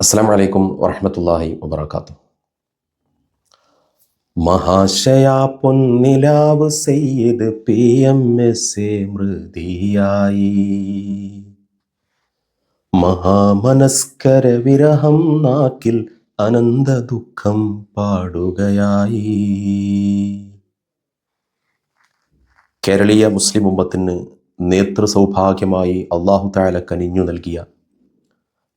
അസ്സാം വലൈക്കും വറഹമത്തല്ലാഹി വബർക്കാത്തു മഹാശയാ പൊന്നിലാവ് Syed P M S A മൃതിയായി. മഹാമനസ്കര വിരഹം നാക്കിൽ അനന്ത ദുഃഖം പാടുകയായി. കേരളീയ മുസ്ലിം ഉമ്മത്തിന് നേതൃസൗഭാഗ്യമായി അള്ളാഹു താല കനിഞ്ഞു നൽകിയ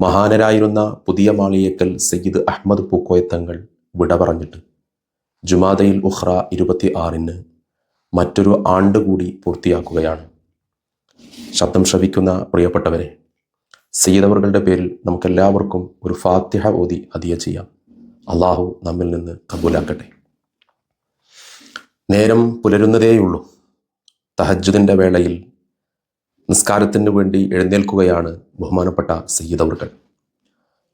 മഹാനരായിരുന്ന പുതിയ മാളിയേക്കൽ സയ്യിദ് അഹമ്മദ് പൂക്കോയത്തങ്ങൾ വിട പറഞ്ഞിട്ട് ജുമാദയിൽ ഉഹ്റ ഇരുപത്തി ആറിന് മറ്റൊരു ആണ്ട് കൂടി പൂർത്തിയാക്കുകയാണ്. ശബ്ദം ശ്രവിക്കുന്ന പ്രിയപ്പെട്ടവരെ സയ്യിദവറുകളുടെ പേരിൽ നമുക്കെല്ലാവർക്കും ഒരു ഫാത്തിഹ ഓതി അതിയ ചെയ്യാം. അള്ളാഹു നമ്മിൽ നിന്ന് കബൂലാക്കട്ടെ. നേരം പുലരുന്നതേയുള്ളൂ. തഹജുദിന്റെ വേളയിൽ നിസ്കാരത്തിന് വേണ്ടി എഴുന്നേൽക്കുകയാണ് ബഹുമാനപ്പെട്ട സയ്യിദവർകൾ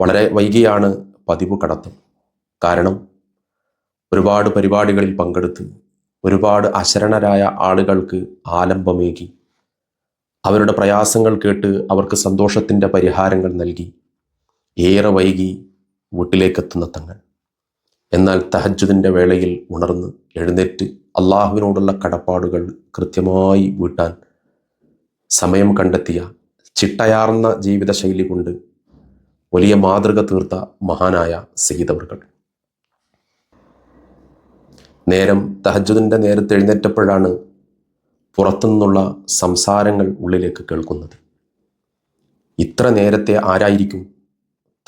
വളരെ വൈകിയാണ് പതിവ് കടത്തും. കാരണം ഒരുപാട് പരിപാടികളിൽ പങ്കെടുത്ത് ഒരുപാട് അശരണരായ ആളുകൾക്ക് ആലംബമേകി അവരുടെ പ്രയാസങ്ങൾ കേട്ട് അവർക്ക് സന്തോഷത്തിന്റെ പരിഹാരങ്ങൾ നൽകി ഏറെ വൈകി വീട്ടിലേക്കെത്തുന്ന തങ്ങൾ. എന്നാൽ തഹജുദിന്റെ വേളയിൽ ഉണർന്ന് എഴുന്നേറ്റ് അള്ളാഹുവിനോടുള്ള കടപ്പാടുകൾ കൃത്യമായി വീട്ടാൻ സമയം കണ്ടെത്തിയ ചിട്ടയാർന്ന ജീവിതശൈലി കൊണ്ട് വലിയ മാതൃക തീർത്ത മഹാനായ സയ്യിദവർകൾ നേരം തഹജുദിന്റെ നേരത്തെ എഴുന്നേറ്റപ്പോഴാണ് പുറത്തുനിന്നുള്ള സംസാരങ്ങൾ ഉള്ളിലേക്ക് കേൾക്കുന്നത്. ഇത്ര നേരത്തെ ആരായിരിക്കും?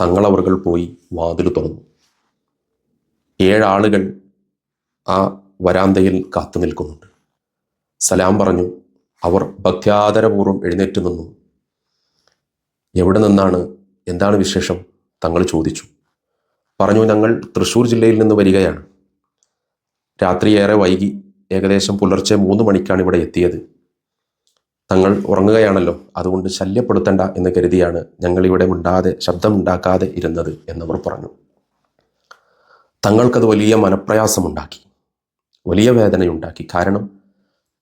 തങ്ങളവറുകൾ പോയി വാതിൽ തുറന്നു. ഏഴാളുകൾ ആ വരാന്തയിൽ കാത്തു നിൽക്കുന്നുണ്ട് സലാം പറഞ്ഞു അവർ ഭക്ത്യാദരപൂർവം എഴുന്നേറ്റ് നിന്നു. എവിടെ നിന്നാണ്? എന്താണ് വിശേഷം? തങ്ങൾ ചോദിച്ചു. പറഞ്ഞു ഞങ്ങൾ തൃശ്ശൂർ ജില്ലയിൽ നിന്ന് വരികയാണ്. രാത്രി ഏറെ വൈകി. ഏകദേശം പുലർച്ചെ മൂന്ന് മണിക്കാണ് ഇവിടെ എത്തിയത്. തങ്ങൾ ഉറങ്ങുകയാണല്ലോ. അതുകൊണ്ട് ശല്യപ്പെടുത്തണ്ട എന്ന് കരുതിയാണ് ഞങ്ങൾ ഇവിടെ മിണ്ടാതെ ശബ്ദമുണ്ടാക്കാതെ ഇരുന്നത് എന്നവർ പറഞ്ഞു. തങ്ങൾക്കത് വലിയ മനപ്രയാസമുണ്ടാക്കി. വലിയ വേദനയുണ്ടാക്കി. കാരണം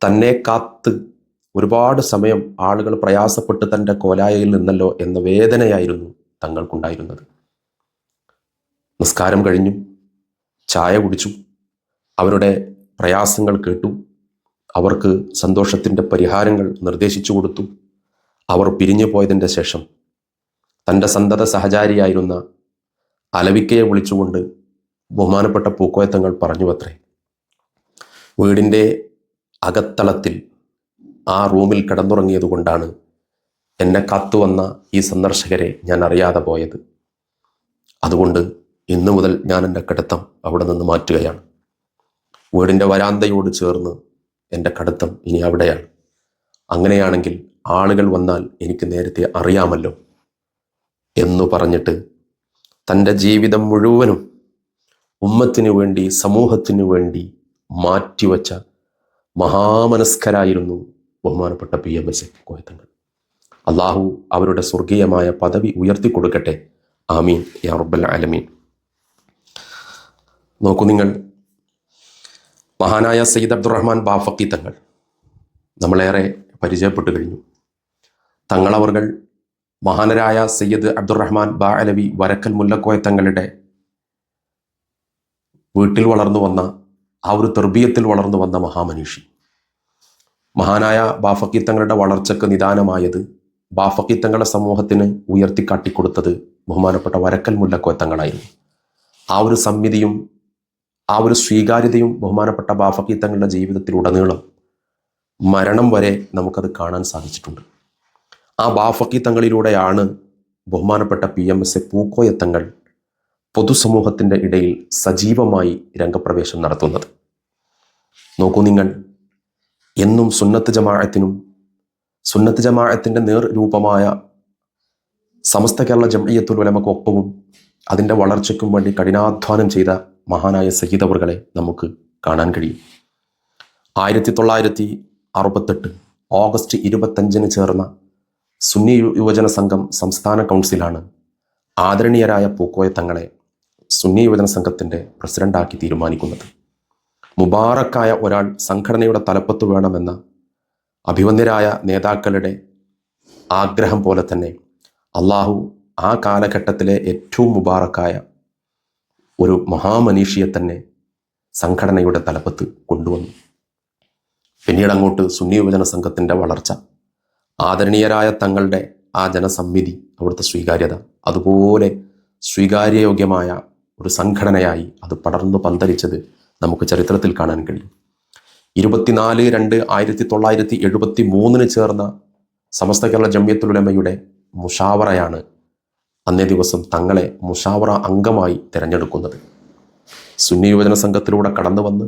തന്നെ കാത്ത് ഒരുപാട് സമയം ആളുകൾ പ്രയാസപ്പെട്ട് തന്റെ കോലായയിൽ നിന്നല്ലോ എന്ന വേദനയായിരുന്നു തങ്ങൾക്കുണ്ടായിരുന്നത്. നിസ്കാരം കഴിഞ്ഞു. ചായ കുടിച്ചു. അവരുടെ പ്രയാസങ്ങൾ കേട്ടു. അവർക്ക് സന്തോഷത്തിന്റെ പരിഹാരങ്ങൾ നിർദ്ദേശിച്ചു കൊടുത്തു. അവർ പിരിഞ്ഞു പോയതിന്റെ ശേഷം തന്റെ സന്തത സഹചാരിയായിരുന്ന അലവിക്കയെ വിളിച്ചുകൊണ്ട് ബഹുമാനപ്പെട്ട പൂക്കോയത്തങ്ങൾ പറഞ്ഞു അത്രേ വീടിന്റെ അകത്തളത്തിൽ ആ റൂമിൽ കിടന്നുറങ്ങിയത് കൊണ്ടാണ് എന്നെ കാത്തുവന്ന ഈ സന്ദർശകരെ ഞാൻ അറിയാതെ പോയത്. അതുകൊണ്ട് ഇന്നു മുതൽ ഞാൻ എന്റെ കടുത്തം അവിടെ നിന്ന് മാറ്റുകയാണ്. വീടിന്റെ വരാന്തയോട് ചേർന്ന് എന്റെ കടത്തം ഇനി അവിടെയാണ്. അങ്ങനെയാണെങ്കിൽ ആളുകൾ വന്നാൽ എനിക്ക് നേരത്തെ അറിയാമല്ലോ എന്നു പറഞ്ഞിട്ട് തന്റെ ജീവിതം മുഴുവനും ഉമ്മത്തിനു വേണ്ടി സമൂഹത്തിനു വേണ്ടി മാറ്റിവെച്ച മഹാമനസ്കരായിരുന്നു ബഹുമാനപ്പെട്ട പി എം എസ് കോയത്തങ്ങൾ. അള്ളാഹു അവരുടെ സ്വർഗീയമായ പദവി ഉയർത്തി കൊടുക്കട്ടെ. ആമീൻ. യാ റബ്ബൽ ആലമീൻ. നോക്കൂ നിങ്ങൾ. മഹാനായ സയ്യിദ് അബ്ദുറഹ്മാൻ ബാഫക്കി തങ്ങൾ നമ്മളേറെ പരിചയപ്പെട്ടു കഴിഞ്ഞു. തങ്ങളവർകൾ മഹാനരായ സയ്യിദ് അബ്ദുറഹ്മാൻ ബാ അലവി വരക്കൽ മുല്ലക്കോയ തങ്ങളുടെ വീട്ടിൽ വളർന്നു വന്ന ആ ഒരു തെർബീയത്തിൽ വളർന്നു വന്ന മഹാമനീഷി. മഹാനായ ബാഫക്കി തങ്ങളുടെ വളർച്ചയ്ക്ക് നിദാനമായത് ബാഫക്കി തങ്ങളുടെ സമൂഹത്തിന് ഉയർത്തിക്കാട്ടിക്കൊടുത്തത് ബഹുമാനപ്പെട്ട വരക്കൽ മുല്ലക്കോത്തങ്ങളായിരുന്നു ആ ഒരു സമ്മിതിയും ആ ഒരു സ്വീകാര്യതയും ബഹുമാനപ്പെട്ട ബാഫക്കി തങ്ങളുടെ ജീവിതത്തിലുടനീളം മരണം വരെ നമുക്കത് കാണാൻ സാധിച്ചിട്ടുണ്ട്. ആ ബാഫക്കി തങ്ങളിലൂടെയാണ് ബഹുമാനപ്പെട്ട P M S A Pookoyathangal പൊതുസമൂഹത്തിന്റെ ഇടയിൽ സജീവമായി രംഗപ്രവേശം നടത്തുന്നത്. നോക്കൂ നിങ്ങൾ എന്നും സുന്നത്ത് ജമാഅത്തിനും സുന്നത്ത് ജമാഅത്തിന്റെ നേർ രൂപമായ സമസ്ത കേരള ജമയ്യത്തുൽ ഉലമക്കൊപ്പവും അതിന്റെ വളർച്ചയ്ക്കും വേണ്ടി കഠിനാധ്വാനം ചെയ്ത മഹാനായ സഹിതവറുകളെ നമുക്ക് കാണാൻ കഴിയും. ആയിരത്തി തൊള്ളായിരത്തി അറുപത്തെട്ട് ഓഗസ്റ്റ് ഇരുപത്തഞ്ചിന് ചേർന്ന സുന്നി യുവജന സംഘം സംസ്ഥാന കൗൺസിലാണ് ആദരണീയരായ പൂക്കോയ തങ്ങളെ സുന്നി യുവജന സംഘത്തിന്റെ പ്രസിഡന്റാക്കി തീരുമാനിക്കുന്നത്. മുബാറക്കായ ഒരാൾ സംഘടനയുടെ തലപ്പത്ത് വേണമെന്ന അഭിവന്ദ്യരായ നേതാക്കളുടെ ആഗ്രഹം പോലെ തന്നെ അള്ളാഹു ആ കാലഘട്ടത്തിലെ ഏറ്റവും മുബാറക്കായ ഒരു മഹാമനീഷിയെ തന്നെ സംഘടനയുടെ തലപ്പത്ത് കൊണ്ടുവന്നു. പിന്നീട് അങ്ങോട്ട് സുന്നി യുവജന സംഘത്തിന്റെ വളർച്ച ആദരണീയരായ തങ്ങളുടെ ആ ജനസമ്മിതി അവിടുത്തെ സ്വീകാര്യത അതുപോലെ സ്വീകാര്യയോഗ്യമായ ഒരു സംഘടനയായി അത് പടർന്നു പന്തലിച്ചത് നമുക്ക് ചരിത്രത്തിൽ കാണാൻ കഴിയും. ഇരുപത്തിനാല് രണ്ട് ആയിരത്തി തൊള്ളായിരത്തി എഴുപത്തി മൂന്നിന് ചേർന്ന സമസ്ത കേരള ജമ്യത്തുലമയുടെ മുഷാവറയാണ് അന്നേ ദിവസം തങ്ങളെ മുഷാവറ അംഗമായി തിരഞ്ഞെടുക്കുന്നത്. സുന്നി യുവജന സംഘത്തിലൂടെ കടന്നു വന്ന്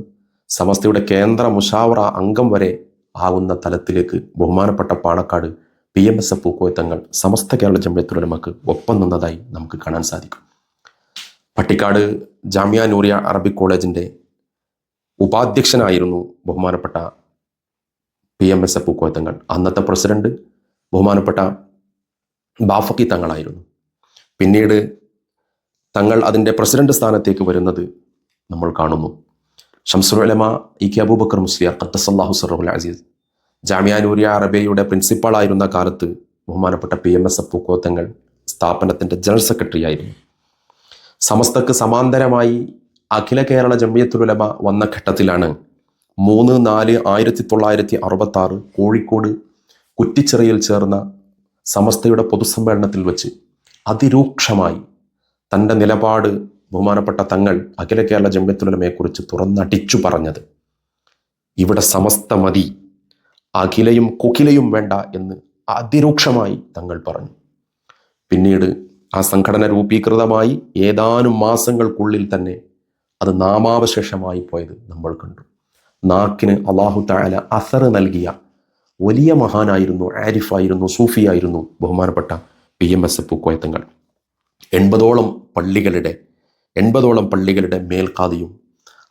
സമസ്തയുടെ കേന്ദ്ര മുഷാവറ അംഗം വരെ ആകുന്ന തലത്തിലേക്ക് ബഹുമാനപ്പെട്ട Panakkad P M S F Pookoyathangal Samastha Kerala ജമ്യത്തുലമക്ക് ഒപ്പം നിന്നതായി നമുക്ക് കാണാൻ സാധിക്കും. പട്ടിക്കാട് ജാമ്യ നൂറിയ അറബിക് കോളേജിന്റെ ഉപാധ്യക്ഷനായിരുന്നു ബഹുമാനപ്പെട്ട P M S F Pookoyathangal അന്നത്തെ പ്രസിഡന്റ് ബഹുമാനപ്പെട്ട ബാഫക്കി തങ്ങളായിരുന്നു. പിന്നീട് തങ്ങൾ അതിന്റെ പ്രസിഡന്റ് സ്ഥാനത്തേക്ക് വരുന്നത് നമ്മൾ കാണുന്നു. ഷംസുലമ ഇ കെ അബൂബക്കർ മുസ്ലിയാർ ഖത്തസല്ലാഹു സറുൽ അസീസ് ജാമ്യ നൂരിയ അറബിയയുടെ പ്രിൻസിപ്പാളായിരുന്ന കാലത്ത് ബഹുമാനപ്പെട്ട പി എം എസ് പൂക്കോത്തങ്ങൾ സ്ഥാപനത്തിന്റെ ജനറൽ സെക്രട്ടറി ആയിരുന്നു. സമസ്തക്ക് സമാന്തരമായി അഖില കേരള ജമ്മിയത്തുലമ വന്ന ഘട്ടത്തിലാണ് മൂന്ന് നാല് ആയിരത്തി തൊള്ളായിരത്തി അറുപത്തി ആറ് കോഴിക്കോട് കുറ്റിച്ചിറയിൽ ചേർന്ന സമസ്തയുടെ പൊതുസമ്മേളനത്തിൽ വെച്ച് അതിരൂക്ഷമായി തന്റെ നിലപാട് ബഹുമാനപ്പെട്ട തങ്ങൾ അഖില കേരള ജമ്മിയത്തുലമയെക്കുറിച്ച് തുറന്നടിച്ചു പറഞ്ഞത് ഇവിടെ സമസ്ത മതി അഖിലയും കുഖിലയും വേണ്ട എന്ന് അതിരൂക്ഷമായി തങ്ങൾ പറഞ്ഞു. പിന്നീട് ആ സംഘടന രൂപീകൃതമായി ഏതാനും മാസങ്ങൾക്കുള്ളിൽ തന്നെ അത് നാമാവശേഷമായി പോയത് നമ്മൾ കണ്ടു. നാക്കിന് അള്ളാഹു താല അസർ നൽകിയ വലിയ മഹാനായിരുന്നു ആരിഫായിരുന്നു സൂഫിയായിരുന്നു ബഹുമാനപ്പെട്ട P M S F Koyathangal എൺപതോളം പള്ളികളുടെ എൺപതോളം പള്ളികളുടെ മേൽക്കാതിയും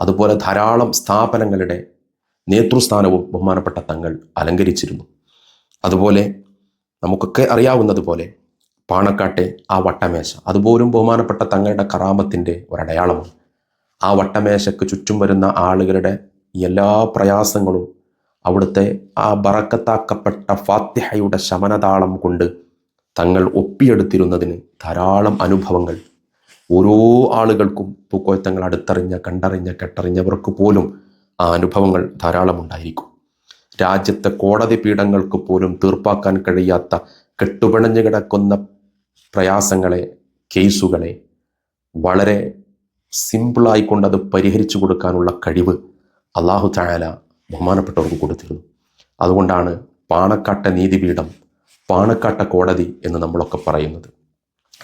അതുപോലെ ധാരാളം സ്ഥാപനങ്ങളുടെ നേതൃസ്ഥാനവും ബഹുമാനപ്പെട്ട തങ്ങൾ അലങ്കരിച്ചിരുന്നു. അതുപോലെ നമുക്കൊക്കെ അറിയാവുന്നതുപോലെ പാണക്കാട്ടെ ആ വട്ടമേശ അതുപോലും ബഹുമാനപ്പെട്ട തങ്ങളുടെ കറാമത്തിന്റെ ഒരടയാളമാണ്. ആ വട്ടമേശയ്ക്ക് ചുറ്റും വരുന്ന ആളുകളുടെ എല്ലാ പ്രയാസങ്ങളും അവിടുത്തെ ആ ബറക്കത്താക്കപ്പെട്ട ഫാത്തിഹയുടെ ശമനതാളം കൊണ്ട് തങ്ങൾ ഒപ്പിയെടുത്തിരുന്നതിന് ധാരാളം അനുഭവങ്ങൾ. ഓരോ ആളുകൾക്കും പൂക്കോയത്തങ്ങൾ അടുത്തറിഞ്ഞ കണ്ടറിഞ്ഞ കെട്ടറിഞ്ഞവർക്ക് പോലും ആ അനുഭവങ്ങൾ ധാരാളം ഉണ്ടായിരിക്കും. രാജ്യത്തെ കോടതി പീഠങ്ങൾക്ക് പോലും തീർപ്പാക്കാൻ കഴിയാത്ത കെട്ടുപിണഞ്ഞു കിടക്കുന്ന പ്രയാസങ്ങളെ കേസുകളെ വളരെ സിമ്പിളായിക്കൊണ്ട് അത് പരിഹരിച്ചു കൊടുക്കാനുള്ള കഴിവ് അള്ളാഹു തായാല ബഹുമാനപ്പെട്ടവർക്ക് കൊടുത്തിരുന്നു. അതുകൊണ്ടാണ് പാണക്കാട്ട നീതിപീഠം പാണക്കാട്ട കോടതി എന്ന് നമ്മളൊക്കെ പറയുന്നത്.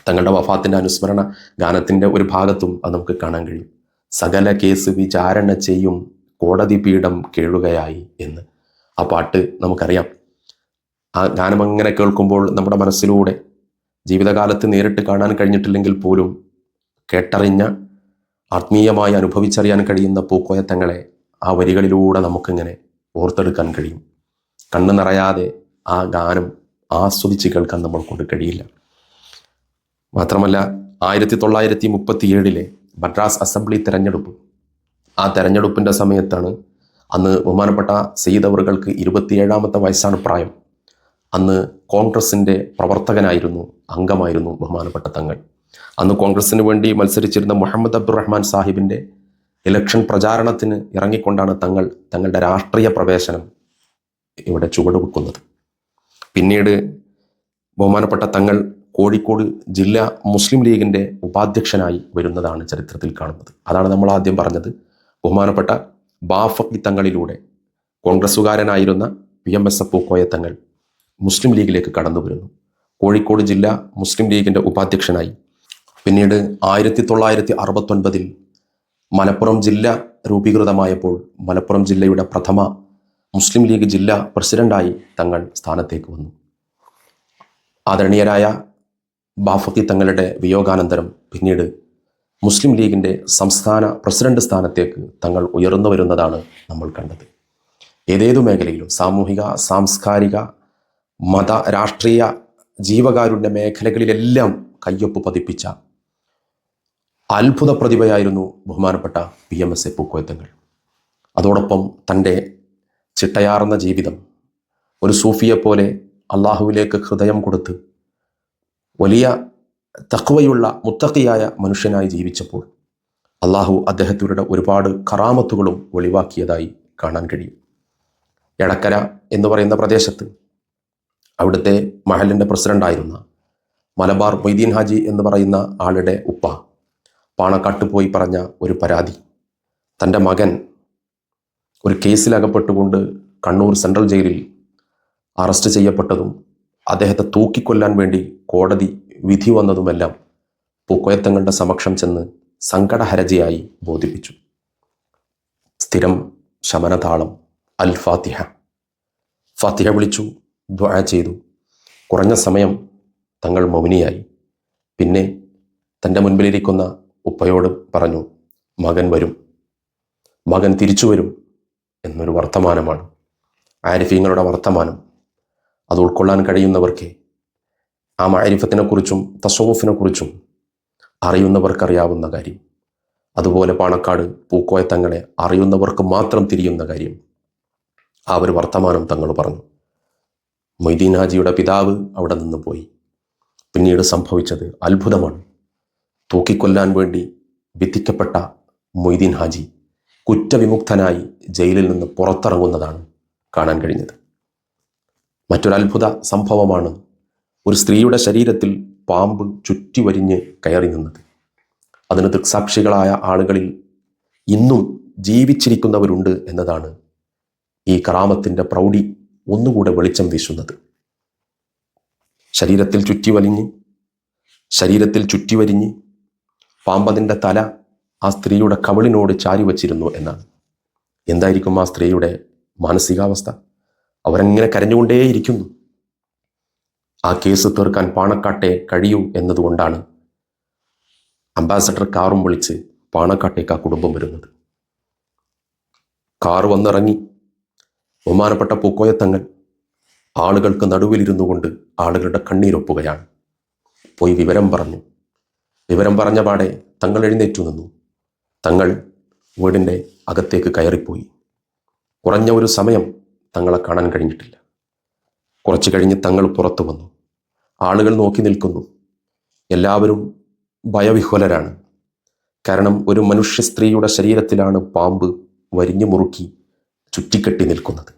തങ്ങളുടെ വഫാത്തിന്റെ അനുസ്മരണ ഗാനത്തിന്റെ ഒരു ഭാഗത്തും അത് നമുക്ക് കാണാൻ കഴിയും. സകല കേസ് വിചാരണ ചെയ്യും കോടതി പീഠം കേഴുകയായി എന്ന്. ആ പാട്ട് നമുക്കറിയാം. ആ ഗാനം അങ്ങനെ കേൾക്കുമ്പോൾ നമ്മുടെ മനസ്സിലൂടെ ജീവിതകാലത്ത് നേരിട്ട് കാണാൻ കഴിഞ്ഞിട്ടില്ലെങ്കിൽ പോലും കേട്ടറിഞ്ഞ ആത്മീയമായി അനുഭവിച്ചറിയാൻ കഴിയുന്ന പൂക്കോയത്തങ്ങളെ ആ വരികളിലൂടെ നമുക്കിങ്ങനെ ഓർത്തെടുക്കാൻ കഴിയും. കണ്ണു നിറയാതെ ആ ഗാനം ആസ്വദിച്ച് കേൾക്കാൻ നമ്മൾ കൊണ്ട് കഴിയില്ല. മാത്രമല്ല ആയിരത്തി തൊള്ളായിരത്തി മുപ്പത്തി ഏഴിലെ മദ്രാസ് അസംബ്ലി തെരഞ്ഞെടുപ്പ്. ആ തെരഞ്ഞെടുപ്പിന്റെ സമയത്താണ് അന്ന് ബഹുമാനപ്പെട്ട സെയ്ദ് അവറുകൾക്ക് ഇരുപത്തിയേഴാമത്തെ വയസ്സാണ് പ്രായം. അന്ന് കോൺഗ്രസിന്റെ പ്രവർത്തകനായിരുന്നു അംഗമായിരുന്നു ബഹുമാനപ്പെട്ട തങ്ങൾ. അന്ന് കോൺഗ്രസിന് വേണ്ടി മത്സരിച്ചിരുന്ന മുഹമ്മദ് അബ്ദുറഹ്മാൻ സാഹിബിന്റെ ഇലക്ഷൻ പ്രചാരണത്തിന് ഇറങ്ങിക്കൊണ്ടാണ് തങ്ങൾ തങ്ങളുടെ രാഷ്ട്രീയ പ്രവേശനം ഇവിടെ ചുവടുവെക്കുന്നത്. പിന്നീട് ബഹുമാനപ്പെട്ട തങ്ങൾ കോഴിക്കോട് ജില്ലാ മുസ്ലിം ലീഗിന്റെ ഉപാധ്യക്ഷനായി വരുന്നതാണ് ചരിത്രത്തിൽ കാണുന്നത്. അതാണ് നമ്മൾ ആദ്യം പറഞ്ഞത്. ബഹുമാനപ്പെട്ട ബാഫക്കി തങ്ങളിലൂടെ കോൺഗ്രസ്സുകാരനായിരുന്ന P M S F Pookoya Thangal Muslim ലീഗിലേക്ക് കടന്നു വരുന്നു കോഴിക്കോട് ജില്ലാ മുസ്ലിം ലീഗിന്റെ ഉപാധ്യക്ഷനായി പിന്നീട് ആയിരത്തി തൊള്ളായിരത്തി അറുപത്തൊൻപതിൽ മലപ്പുറം ജില്ല രൂപീകൃതമായപ്പോൾ മലപ്പുറം ജില്ലയുടെ പ്രഥമ മുസ്ലിം ലീഗ് ജില്ലാ പ്രസിഡന്റായി തങ്ങൾ സ്ഥാനത്തേക്ക് വന്നു. ആദരണീയരായ ബാഫക്കി തങ്ങളുടെ വിയോഗാനന്തരം പിന്നീട് മുസ്ലിം ലീഗിന്റെ സംസ്ഥാന പ്രസിഡന്റ് സ്ഥാനത്തേക്ക് തങ്ങൾ ഉയർന്നു വരുന്നതാണ് നമ്മൾ കണ്ടത്. ഏതേതു മേഖലയിലും സാമൂഹിക സാംസ്കാരിക മത രാഷ്ട്രീയ ജീവകാരുണ്യ മേഖലകളിലെല്ലാം കയ്യൊപ്പ് പതിപ്പിച്ച അത്ഭുത പ്രതിഭയായിരുന്നു ബഹുമാനപ്പെട്ട P M S A Pookoyathangal. അതോടൊപ്പം തന്റെ ചിട്ടയാർന്ന ജീവിതം ഒരു സൂഫിയെപ്പോലെ അള്ളാഹുവിലേക്ക് ഹൃദയം കൊടുത്ത് വലിയ തക്വയുള്ള മുത്തക്കിയായ മനുഷ്യനായി ജീവിച്ചപ്പോൾ അള്ളാഹു അദ്ദേഹത്തിലൂടെ ഒരുപാട് കറാമത്തുകളും ഒളിവാക്കിയതായി കാണാൻ കഴിയും. എടക്കര എന്ന് പറയുന്ന പ്രദേശത്ത് അവിടുത്തെ മഹലിന്റെ പ്രസിഡന്റായിരുന്ന മലബാർ മൊയ്തീൻ ഹാജി എന്ന് പറയുന്ന ആളുടെ ഉപ്പ പാണക്കാട്ട് പോയി പറഞ്ഞ ഒരു പരാതി. തന്റെ മകൻ ഒരു കേസിലകപ്പെട്ടുകൊണ്ട് കണ്ണൂർ സെൻട്രൽ ജയിലിൽ അറസ്റ്റ് ചെയ്യപ്പെട്ടതും അദ്ദേഹത്തെ തൂക്കിക്കൊല്ലാൻ വേണ്ടി കോടതി വിധി വന്നതുമെല്ലാം പൂക്കോയത്തങ്ങളുടെ സമക്ഷം ചെന്ന് സങ്കടഹരജയായി ബോധിപ്പിച്ചു. സ്ഥിരം ശമനതാളം അൽ ഫാത്തിഹ. ഫാത്തിഹ വിളിച്ചു ദ്വാ ചെയ്തു. കുറഞ്ഞ സമയം തങ്ങൾ മൗനിയായി. പിന്നെ തന്റെ മുൻപിലിരിക്കുന്ന ഉപ്പയോട് പറഞ്ഞു മകൻ വരും. മകൻ തിരിച്ചു വരും എന്നൊരു വർത്തമാനമാണ്. ആരിഫീങ്ങളുടെ വർത്തമാനം. അത് ഉൾക്കൊള്ളാൻ കഴിയുന്നവർക്ക് ആ മാരിഫത്തിനെക്കുറിച്ചും തസവുഫിനെക്കുറിച്ചും അറിയുന്നവർക്കറിയാവുന്ന കാര്യം. അതുപോലെ പാണക്കാട് പൂക്കോയ തങ്ങളെ അറിയുന്നവർക്ക് മാത്രം തിരിയുന്ന കാര്യം. ആ ഒരു വർത്തമാനം തങ്ങൾ പറഞ്ഞു. മൊയ്തീൻ ഹാജിയുടെ പിതാവ് അവിടെ നിന്ന് പോയി. പിന്നീട് സംഭവിച്ചത് അത്ഭുതമാണ്. തൂക്കിക്കൊല്ലാൻ വേണ്ടി വിധിക്കപ്പെട്ട മൊയ്തീൻ ഹാജി കുറ്റവിമുക്തനായി ജയിലിൽ നിന്ന് പുറത്തിറങ്ങുന്നതാണ് കാണാൻ കഴിഞ്ഞത്. മറ്റൊരത്ഭുത സംഭവമാണ് ഒരു സ്ത്രീയുടെ ശരീരത്തിൽ പാമ്പ് ചുറ്റി വരിഞ്ഞ് കയറി നിന്നത്. അതിന് ദൃക്സാക്ഷികളായ ആളുകളിൽ ഇന്നും ജീവിച്ചിരിക്കുന്നവരുണ്ട് എന്നതാണ് ഈ കറാമത്തിന്റെ പ്രൗഢി ഒന്നുകൂടെ വെളിച്ചം വീശുന്നത്. ശരീരത്തിൽ ചുറ്റി വലിഞ്ഞ് ശരീരത്തിൽ ചുറ്റി വരിഞ്ഞ് പാമ്പതിന്റെ തല ആ സ്ത്രീയുടെ കവിളിനോട് ചാരി വച്ചിരുന്നു എന്നാണ്. എന്തായിരിക്കും ആ സ്ത്രീയുടെ മാനസികാവസ്ഥ? അവരങ്ങനെ കരഞ്ഞുകൊണ്ടേയിരിക്കുന്നു. ആ കേസ് തീർക്കാൻ പാണക്കാട്ടെ കഴിയൂ എന്നതുകൊണ്ടാണ് അംബാസഡർ കാറും വിളിച്ച് പാണക്കാട്ടേക്ക് ആ കുടുംബം വരുന്നത്. കാർ വന്നിറങ്ങി. ബഹുമാനപ്പെട്ട പൂക്കോയത്തങ്ങൾ ആളുകൾക്ക് നടുവിലിരുന്നു കൊണ്ട് ആളുകളുടെ കണ്ണീരൊപ്പുകയാണ്. പോയി വിവരം പറഞ്ഞു. വിവരം പറഞ്ഞ പാടെ തങ്ങൾ എഴുന്നേറ്റു നിന്നു. തങ്ങൾ വീടിന്റെ അകത്തേക്ക് കയറിപ്പോയി. കുറഞ്ഞ ഒരു സമയം തങ്ങളെ കാണാൻ കഴിഞ്ഞിട്ടില്ല. കുറച്ചു കഴിഞ്ഞ് തങ്ങൾ പുറത്തു വന്നു. ആളുകൾ നോക്കി നിൽക്കുന്നു. എല്ലാവരും ഭയവിഹ്വലരാണ്. കാരണം ഒരു മനുഷ്യ സ്ത്രീയുടെ ശരീരത്തിലാണ് പാമ്പ് വരിഞ്ഞു മുറുക്കി ചുറ്റിക്കെട്ടി നിൽക്കുന്നത്.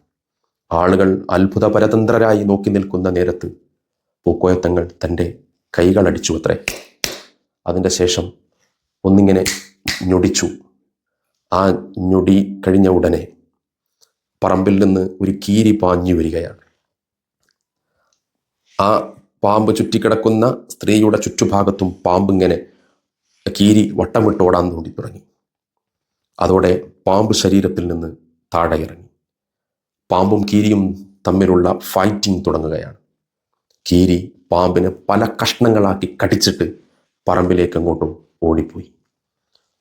ആളുകൾ അത്ഭുത പരതന്ത്രരായി നോക്കി നിൽക്കുന്ന നേരത്ത് പൂക്കോയത്തങ്ങൾ തന്റെ കൈകൾ അടിച്ചു അത്രേ അതിന്റെ ശേഷം ഒന്നിങ്ങനെ ഞൊടിച്ചു. ആ ഞൊടി കഴിഞ്ഞ ഉടനെ പറമ്പിൽ നിന്ന് ഒരു കീരി പാഞ്ഞു വരികയാണ്. ആ പാമ്പ് ചുറ്റിക്കിടക്കുന്ന സ്ത്രീയുടെ ചുറ്റുഭാഗത്തും പാമ്പ് ഇങ്ങനെ കീരി വട്ടം വിട്ടോടാൻ തോണ്ടി തുടങ്ങി. അതോടെ പാമ്പ് ശരീരത്തിൽ നിന്ന് താഴെ പാമ്പും കീരിയും തമ്മിലുള്ള ഫൈറ്റിംഗ് തുടങ്ങുകയാണ്. കീരി പാമ്പിനെ പല കഷ്ണങ്ങളാക്കി കടിച്ചിട്ട് പറമ്പിലേക്ക് അങ്ങോട്ടും ഓടിപ്പോയി.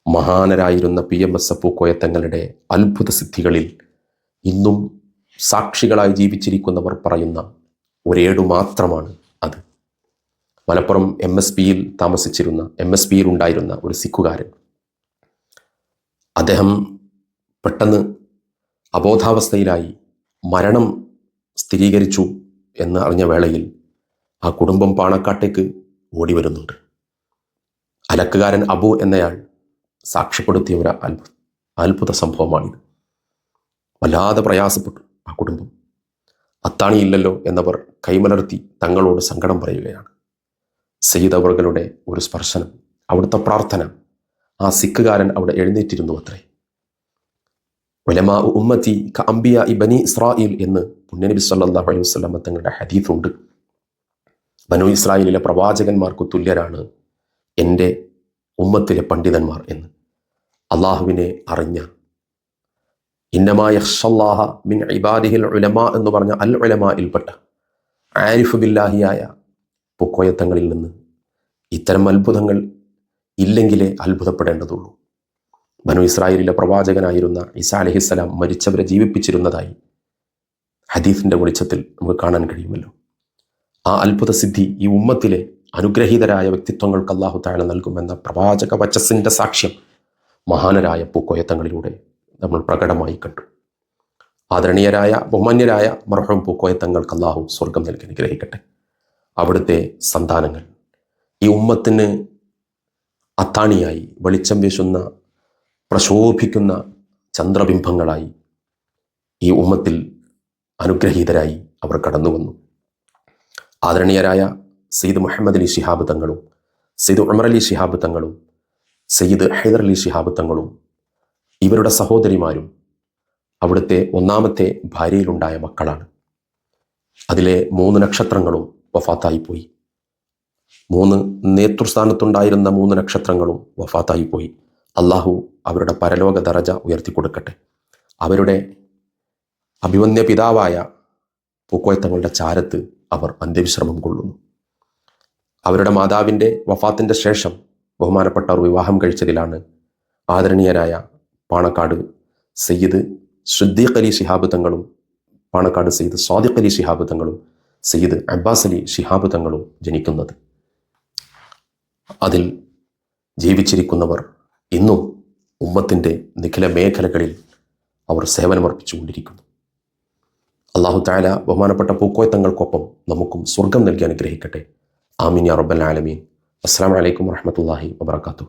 മഹാനരായിരുന്ന പി എം എസ് പൂക്കോയത്തങ്ങളുടെ അത്ഭുത സിദ്ധികളിൽ ഇന്നും സാക്ഷികളായി ജീവിച്ചിരിക്കുന്നവർ പറയുന്ന ഒരേടു മാത്രമാണ് അത്. മലപ്പുറം എം എസ് പിയിൽ താമസിച്ചിരുന്ന എം എസ് പിയിൽ ഉണ്ടായിരുന്ന ഒരു സിഖുകാരൻ. അദ്ദേഹം പെട്ടെന്ന് അബോധാവസ്ഥയിലായി മരണം സ്ഥിരീകരിച്ചു എന്ന് അറിഞ്ഞ വേളയിൽ ആ കുടുംബം പാണക്കാട്ടേക്ക് ഓടി വരുന്നുണ്ട് അലക്കുകാരൻ അബു എന്നയാൾ സാക്ഷ്യപ്പെടുത്തിയ ഒരു അത്ഭുത അത്ഭുത സംഭവമാണിത്. വല്ലാതെ പ്രയാസപ്പെട്ടു ആ കുടുംബം. അത്താണിയില്ലല്ലോ എന്നവർ കൈമലർത്തി തങ്ങളോട് സങ്കടം പറയുകയാണ്. സയ്യിദ് അവറുകളുടെ ഒരു സ്പർശനം അവിടുത്തെ പ്രാർത്ഥന ആ സിഖുകാരൻ അവിടെ എഴുന്നേറ്റിരുന്നു അത്രേ. ഒലമാ ഉമ്മത്തി ക അംബിയ ഇ ബനി ഇസ്രായിൽ എന്ന് പുണ്യനബി സല്ലല്ലാഹു അലൈഹി വസല്ലം തങ്ങളുടെ ഹദീഫുണ്ട്. ബനു ഇസ്രായേലിലെ പ്രവാചകന്മാർക്ക് തുല്യരാണ് എന്റെ ഉമ്മത്തിലെ പണ്ഡിതന്മാർ എന്ന്. അള്ളാഹുവിനെ അറിഞ്ഞ ഇന്നമായ മിൻ ഇബാദിഹിൽ ഉലമ എന്ന് പറഞ്ഞ അൽ ഉലമയിൽപ്പെട്ട ആരിഫ് ബില്ലാഹിയായ പൊക്കോയത്തങ്ങളിൽ നിന്ന് ഇത്തരം അത്ഭുതങ്ങൾ ഇല്ലെങ്കിലേ അത്ഭുതപ്പെടേണ്ടതുള്ളൂ. ബനു ഇസ്രായേലിലെ പ്രവാചകനായിരുന്ന ഇസാ അലഹിസ്സലാം മരിച്ചവരെ ജീവിപ്പിച്ചിരുന്നതായി ഹദീഫിന്റെ വെളിച്ചത്തിൽ നമുക്ക് കാണാൻ കഴിയുമല്ലോ. ആ അത്ഭുത സിദ്ധി ഈ ഉമ്മത്തിലെ അനുഗ്രഹീതരായ വ്യക്തിത്വങ്ങൾക്ക് അള്ളാഹു താഴെ നൽകുമെന്ന പ്രവാചക വചസ്സിന്റെ സാക്ഷ്യം മഹാനരായ പൂക്കോയത്തങ്ങളിലൂടെ നമ്മൾ പ്രകടമായി കണ്ടു. ആദരണീയരായ ബഹുമാന്യരായ മർഹം പൂക്കോയത്തങ്ങൾക്ക് അള്ളാഹു സ്വർഗം നൽകി അനുഗ്രഹിക്കട്ടെ. അവിടുത്തെ സന്താനങ്ങൾ ഈ ഉമ്മത്തിന് അത്താണിയായി വെളിച്ചം വീശുന്ന പ്രശോഭിക്കുന്ന ചന്ദ്രബിംബങ്ങളായി ഈ ഉമ്മത്തിൽ അനുഗ്രഹീതരായി അവർ കടന്നു വന്നു ആദരണീയരായ സയ്യിദ് മുഹമ്മദ് അലി ഷിഹാബ് തങ്ങളും സയ്യിദ് ഉമർ അലി ഷിഹാബ് തങ്ങളും സയ്യിദ് ഹൈദർ അലി ഷിഹാബ് തങ്ങളും ഇവരുടെ സഹോദരിമാരും അവിടുത്തെ ഒന്നാമത്തെ ഭാര്യയിലുണ്ടായ മക്കളാണ്. അതിലെ മൂന്ന് നക്ഷത്രങ്ങളും വഫാത്തായിപ്പോയി. മൂന്ന് നേതൃസ്ഥാനത്തുണ്ടായിരുന്ന മൂന്ന് നക്ഷത്രങ്ങളും വഫാത്തായിപ്പോയി. അള്ളാഹു അവരുടെ പരലോക ദറജ ഉയർത്തിക്കൊടുക്കട്ടെ. അവരുടെ അഭിമന്യ പിതാവായ പൂക്കോയത്തങ്ങളുടെ ചാരത്ത് അവർ അന്ത്യവിശ്രമം കൊള്ളുന്നു. അവരുടെ മാതാവിന്റെ വഫാത്തിന്റെ ശേഷം ബഹുമാനപ്പെട്ടവർ വിവാഹം കഴിച്ചതിലാണ് ആദരണീയനായ പാണക്കാട് സയ്യിദ് സുദ്ദീഖ് അലി ശിഹാബ് തങ്ങളും പാണക്കാട് സയ്യിദ് സ്വാദിഖ് അലി ശിഹാബ് തങ്ങളും സയ്യിദ് അബ്ബാസ് അലി ശിഹാബ് തങ്ങളും ജനിക്കുന്നത്. അതിൽ ജീവിച്ചിരിക്കുന്നവർ ഇന്നും ഉമ്മത്തിന്റെ നിഖില മേഖലകളിൽ അവർ സേവനമർപ്പിച്ചുകൊണ്ടിരിക്കുന്നു അള്ളാഹു താല ബഹുമാനപ്പെട്ട പൂക്കോയത്തങ്ങൾക്കൊപ്പം നമുക്കും സ്വർഗം നൽകി അനുഗ്രഹിക്കട്ടെ. ആമീൻ യാ റബ്ബൽ ആലമീൻ. അസ്സാം വലൈക്കും വറഹമത്തല്ലാഹി വബർക്കാത്തു